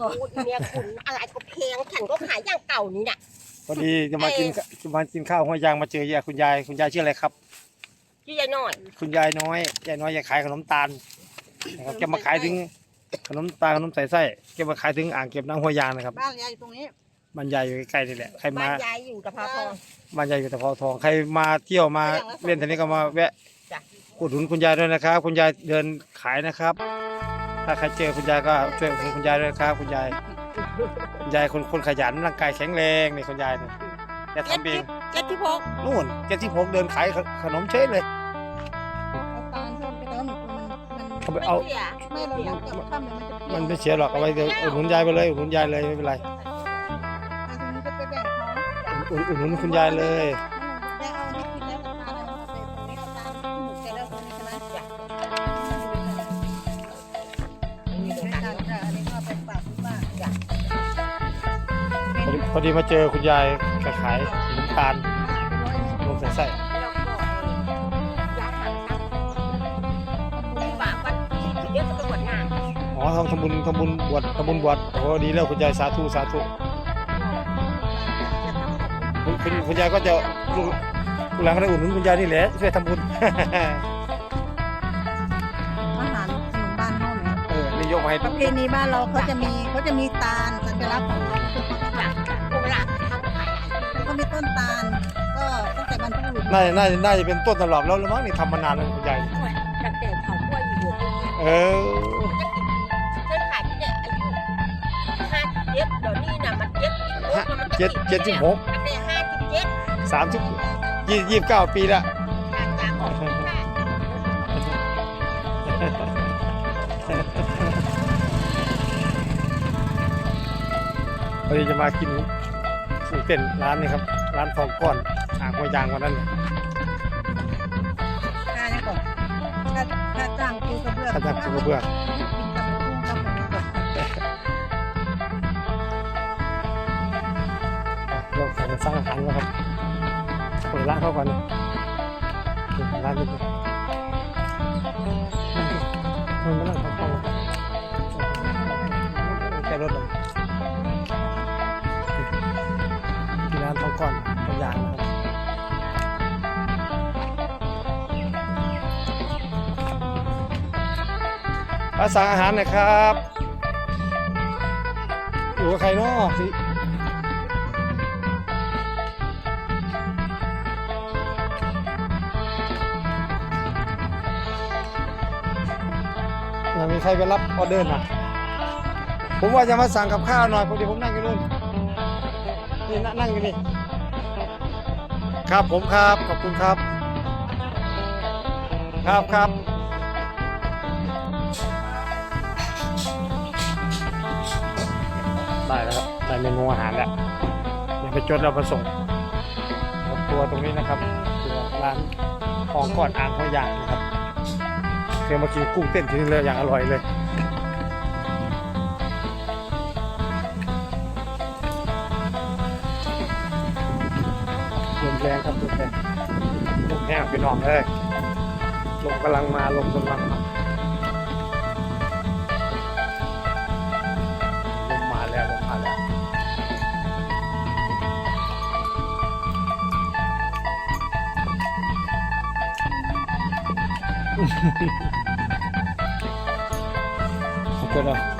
บอกเนี่ยคุณอะไรก็แพงฉันก็ขายอย่างเก่านี่น่ะพอดีจะมากินเอ่อจะมากินข้าวหัวยางมาเจอยายคุณยายคุณยายชื่ออะไรครับชื่อยายน้อย คุณยายน้อยยายน้อยอยากขายขนมตาลนะครับแกมาขายถึงขนมตาลขนมใส่ไส้แกมาขายถึงอ่างเก็บน้ำหัวยางนะครับบ้านยายอยู่ตรงนี้บ้านยายอยู่ใกล้ๆนี่แหละใครบ้ามานยายอยู่กับพาทองบ้านยายอยู่ตะเภาทองใครมาเที่ยวมาเล่นแถวนี้ก็มาแวะจ้ะอุดหนุนคุณยายด้วยนะครับ คุณยายเดินขายนะครับ ถ้าใครเจอคุณยายก็ช่วยอุดหนุนคุณยายด้วยนะครับ คุณยาย คุณยายคนคนขยันร่างกายแข็งแรงนี่คุณยายเนี่ยแกเจ็ดทำเอที่งเจ็ดที่พกนู่นแกที่ผมเดินขายขนมเฉยเลย เอาตาลเพิ่มไปเติมมันมันเขาไปเอา ไม่เสียไม่เราอยากจะข้ามเลยมันจะมันไม่เสียหรอกเอาไว้เดี๋ยวอุดหนุนยายไปเลยอุดหนุนยายเลยไม่เป็นไรตรงนี้ก็ไปแบ่งเขาอุดอุดหนุนคุณยายเลย อดีพอดีมาเจอคุณยายแกขายขนมตาลขนมใส่ไส้แล้วก็ยาทางทางที่ว่าวันที่เดี๋ยวจะไปบวชงานอ๋อทำทำบุญทำบุญบวชทำบุญบวชโอ้ดีแล้วคุณยายสาธุสาธุคุณคุณคุณยายก็จะลูกลูกหลานก็ได้อุดหนุนคุณยายนี่แหละช่วยทำบุญอาหารขนมบ้านเขาเนี่ยเออนี่ยกมาให้ปดูระเพณีบ้านเราเขาจะมีเขาจะมีตาลสัญลักษณ์ของ แล้วก็มีต้นตาลก็ตั้งแต่บรรพบุรุษน่าจะน่าจะน่าจะเป็นต้นตลอดแล้วหรือมั้งนี่ทำมานานแล้วคุณยายตั้งแต่เขาป่วยอยู่หัวปีเออเส้นขายที่เนี่ยอายุห้าสิบเจ็ดเดี๋ยวนี้น่ะมันเจ็ดสิบหกแล้วมันเจ็ดเจ็ดสิบหกตั้งแต่ห้าสิบเจ็ดสามสิบยี่ยี่สิบเก้าปีละการจากของคุณค่าพอดีจะมากิน สูเต้นร้านนี้ครับ ร้านทองก้อนอ่างมวยยางวันนั้นค่าเนี่ยก่อนค่าค่าจ้างปูกระเบื้องข้าจ้างปูกระเบื้องกินกับหมูกับหมูกับเราขอสร้างอาหารแล้วครับเปิดร้านเขาก่อนนะเปิดร้านนิดนึงมันไม่นั่งเข้าๆแค่รถเลย ที่ร้านทองก้อนทองยางนะครับมาสั่งอาหารหน่อยครับอยู่กับใครนาะสิยังมีใครไปรับออเดอร์นะผมว่าจะมาสั่งกับข้าวหน่อยพอดีผมนั่งอยู่นู่นนี่นั่งนั่งอยู่นี่ ครับผมครับ ขอบคุณครับ ครับครับได้แล้วครับได้เมนูอาหารแล้วเดี๋ยวไปจดเรามาส่งตัวตรงนี้นะครับตัวร้านของก่อนอ่างหัวยางนะครับเคยมากินกุ้งเต้นที่นี่เลยอย่างอร่อยเลย ลมแรงครับลมแรงลมแห้งพี่น้องเลยลมกำลังมาลมกำลังมาลมมาแล้วลมมาแล้วขอบคุณ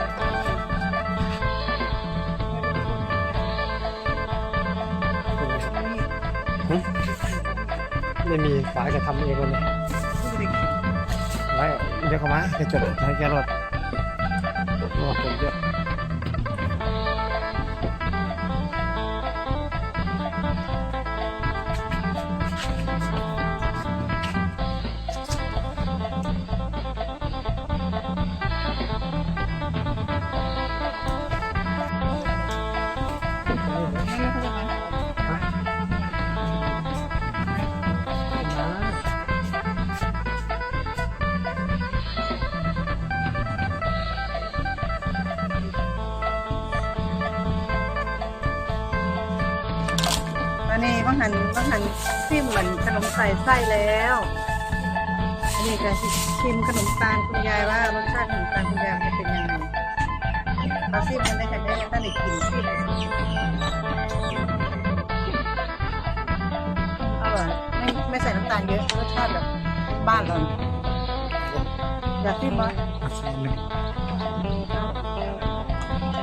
ไม่มีฝาจะทำเองเลยไว้เดี๋ยวเข้ามาจะจดให้แกรถรอผมเยอะ นนี้บางหันบางหันซิมเหมือนขนมใส่ไส้แล้วอันนี้จะชิมขนมตาลคุณยายว่ารสชาติขนมตาลคุณยายมันจะเป็นยังไงเอาซิมมันได้ค่ะได้ตั้งแต่กินซิมอร่อยไม่ไม่ใส่น้ำตาลเยอะรสชาติแบบบ้านเราอยากซิมมั้ย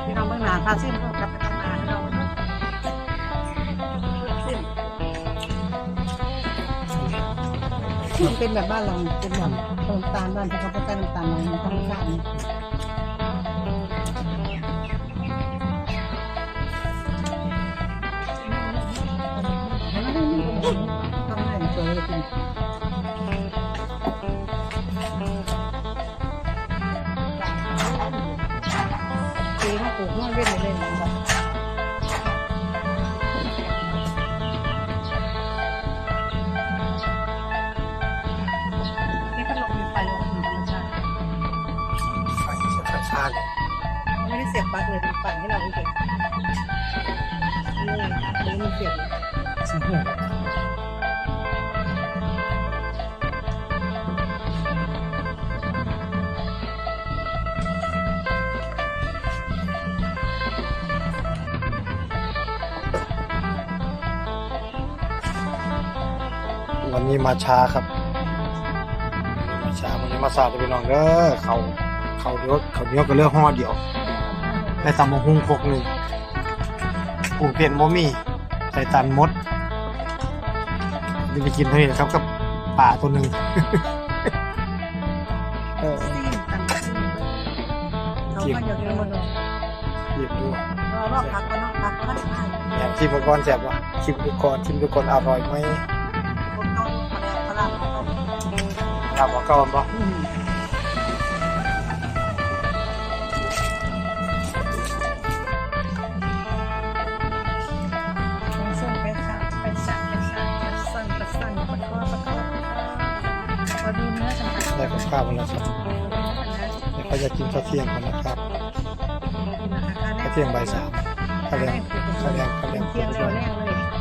พี่น้องเมื่อหนาพาซิมก็กลับ มันเป็นแบบบ้านเราเป็นแบบน้ำตาลบ้านที่เขาใส่น้ำตาลเราธรรมชาติต้องให้สวยจริงปีเขาปลูกนอกเล่นเลย ปลั๊กเลยเป็นปั่นให้เราเฉยนี่นี่มันเสียบวันนี้มาช้าครับ มาช้าวันนี้มาสาดจะไปน้องเด้อเขาเขาเดียวเขาเดียวก็เลือกห่อเดียว ได้ตำมะฮุงพกหนึ่งกุ้งเพียนโมมี่ใส่ตันมดจะไปกินเท่านี้นะครับกับป่าตัวหนึ่งเออเขาก็อยากเรียนมาดูหยิบดูรอรอบพักก็นอกพักก็ได้แหนชิมก่อนแซ่บวะชิมดูก่อนชิมดูก่อนอร่อยไหมคนเขาพลังพลังเขาถามว่าก่อนปะ ได้กับข้าวแล้วครับเดี๋ยวเขาจะกินข้าวเที่ยงกันนะครับข้าวเที่ยงบ่ายสามข้าวแรงข้าวแรงข้าวแรงเที่ยงเร็วแรกเลย